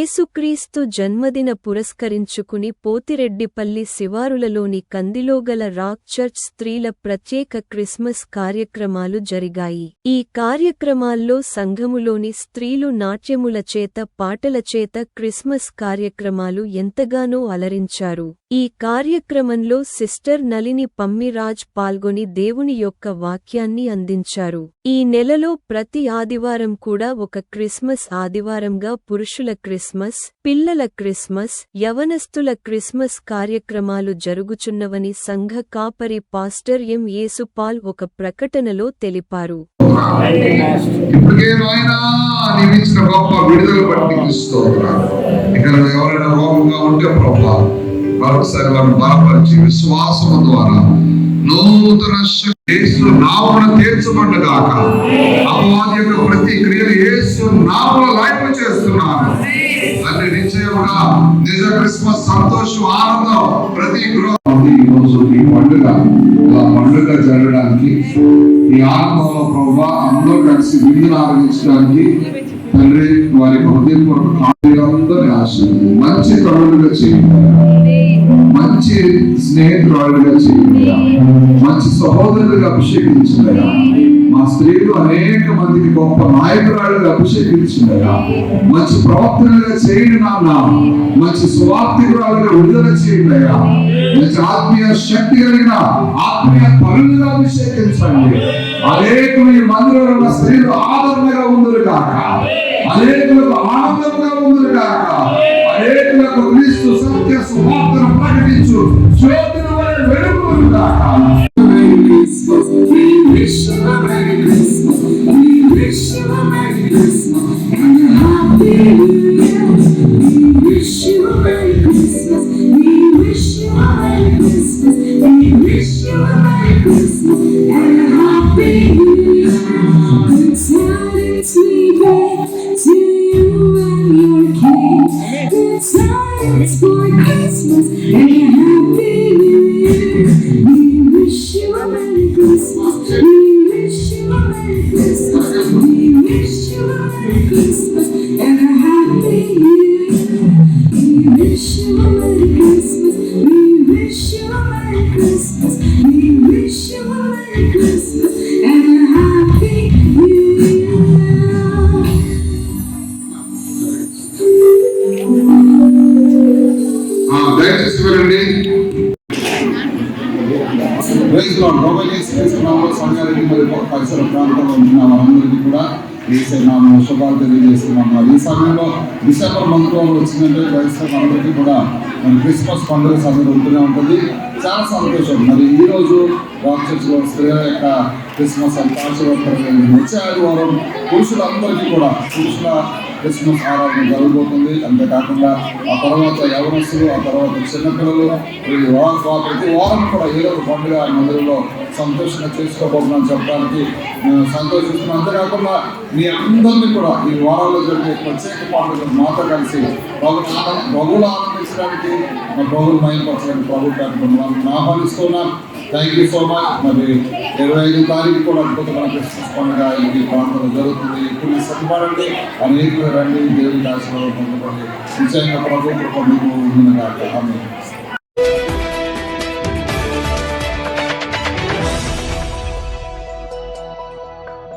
యేసుక్రీస్తు జన్మదిన పురస్కరించుకుని పోతిరెడ్డిపల్లి శివారులలోని కందిలోగల రాక్ చర్చ్ స్త్రీల ప్రత్యేక క్రిస్మస్ కార్యక్రమాలు జరిగాయి. ఈ కార్యక్రమాల్లో సంఘములోని స్త్రీలు నాట్యముల చేత పాటల చేత క్రిస్మస్ కార్యక్రమాలు ఎంతగానో అలరించారు. ఈ కార్యక్రమంలో సిస్టర్ నలిని పమ్మిరాజ్ పాల్గొని దేవుని యొక్క వాక్యాన్ని అందించారు. ఈ నెలలో ప్రతి ఆదివారం కూడా ఒక క్రిస్మస్ ఆదివారంగా పురుషుల క్రిస్మస్ పిల్లల క్రిస్మస్ యవనస్తుల క్రిస్మస్ కార్యక్రమాలు జరుగుచున్నవని సంఘ కాపరి పాస్టర్ ఎం. యేసుపాల్ ఒక ప్రకటనలో తెలిపారు. ఎవరైనా రోగంగా ఉంటే మరొకసారి వారిని బలపరిచి విశ్వాసము ద్వారా నూతన శక్తి యేసు నామమున తీర్చబడ్డగాక. అపవాది యొక్క ప్రతి క్రియలు యేసు నామన లైఫ్ చేస్తున్నాను. అది నిశ్చయముగా నిజ క్రిస్మస్ సంతోషం ఆనందం ప్రతి గృహం ఈ రోజు ఈ పండుగ. ఇలా పండుగ జరగడానికి ఈ ఆనందంలో ప్రభావ అందరూ కలిసి విందులు ఆరంభించడానికి తండ్రి వారి హృదయపూర్వక కార్యాలందరినీ ఆశీర్వదించు. మంచి కరువులుగా చేయాలి మంచి స్నేహితురాలుగా చేయండి మంచి సహోదరులుగా అభిషేకించిందయా మా స్త్రీలు అనేక మందికి గొప్ప నాయకురాలుగా అభిషేకించిందయా మంచి ప్రవర్తనగా చేయండి నాన్న మంచి స్వార్థికురాలుగా విడుదల చేయండి అయ్యా మంచి ఆత్మీయ శక్తి కలిగిన ఆత్మీయ పనులుగా అభిషేకించండి. అనేకులు ఈ మందిరంలో ఉన్న స్త్రీలు ఆదరణగా ఉందరు కాక అనేకులకు ఆనందంగా ఉందరు కాక అనేకులకు క్రీస్తు సత్య సువార్తను Merry. We wish you a Merry Christmas and a Happy New Year. We wish you a Merry Christmas. We wish you a Merry Christmas. We wish you a Merry Christmas and a Happy New Year. Good tidings we bring to you and your King. Good tidings for Christmas and a Happy New Year. We wish you a Merry Christmas and a Happy new Year. We wish you a Merry Christmas. We wish you a Merry Christmas. We wish you a Merry Christmas and a Happy new Year. Ah, that is for మరి పరిసర ప్రాంతంలో ఉన్న వారందరికీ కూడా ఏసై నామములో శుభాలు తెలియజేస్తున్నాం. ఈ సమయంలో డిసెంబర్ మంత్ వచ్చిందంటే క్రైస్తవ అందరికీ కూడా మరి క్రిస్మస్ పండుగ సమయంలో ఉంటూనే ఉంటుంది. చాలా సంతోషం. మరి ఈరోజు రోజు రాక్ చర్చ్లో స్త్రీల యొక్క క్రిస్మస్ అంత వచ్చే ఆదివారం పురుషులందరికీ కూడా పురుషుల క్రిస్మస్ ఆరాధన జరగబోతుంది. అంతేకాకుండా ఆ తర్వాత యవనస్తులు ఆ తర్వాత చిన్నపిల్లలు ఈ వారం ప్రతి వారం కూడా ఏదో ఒక పండుగ మందిరంలో సంతోషంగా చేసుకోబోతున్నాను చెప్పడానికి మేము సంతోషిస్తున్నాం అంతేకాకుండా మీ అందరినీ కూడా ఈ వారాల్లో జరిగే ప్రత్యేక పండుగలు మాతో కలిసి ప్రభు ప్రభువులు ఆనందించడానికి మా ప్రభులు ప్రభుత్వానికి ఆహ్వానిస్తున్నాను థ్యాంక్ యూ సో మచ్ మరి ఇరవై ఐదు తారీఖు కూడా అద్భుతమైన క్రిస్మస్ పండుగ ఇది ప్రాంతంలో జరుగుతుంది. ఇప్పుడు సిద్ధపడండి అనేక రండి దేవుడి ఆశీర్వాదం పొందుకోండి నిశ్చయంగా ప్రభుత్వం కృప మీకు ఉండును గాక.